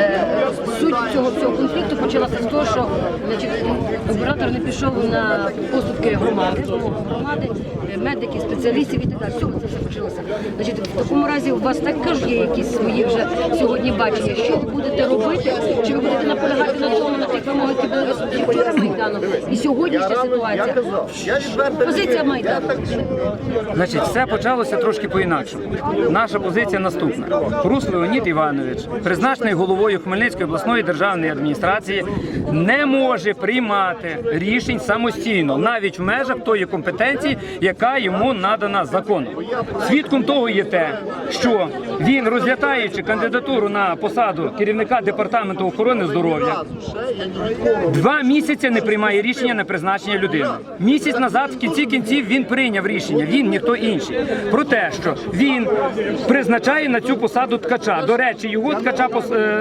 Е, Суть цього всього конфлікту почалася з того, що оператор не пішов на поступки громади, громади, медиків, спеціалістів і так далі. Всього це все почалося. Значить, в такому разі у вас також є якісь свої вже сьогодні бачення. Що ви будете робити? Чи ви будете наполягати на тому, на тих вимогах, які були Майданом? І сьогоднішня ситуація. Позиція Майдану. Значить, все почалося трошки по-інакшому. Наша позиція наступна. Прус Леонід Іванович, призначений головою Хмельницької обласної державної адміністрації, не може приймати рішень самостійно, навіть в межах тої компетенції, яка йому надана законом. Свідком того є те, що він, розглядаючи кандидатуру на посаду керівника департаменту охорони здоров'я, Два місяці не приймає рішення на призначення людини. Місяць назад, в кінці кінців, він прийняв рішення. Він ніхто інший. Про те, що він призначає на цю посаду ткача. До речі, його ткача е,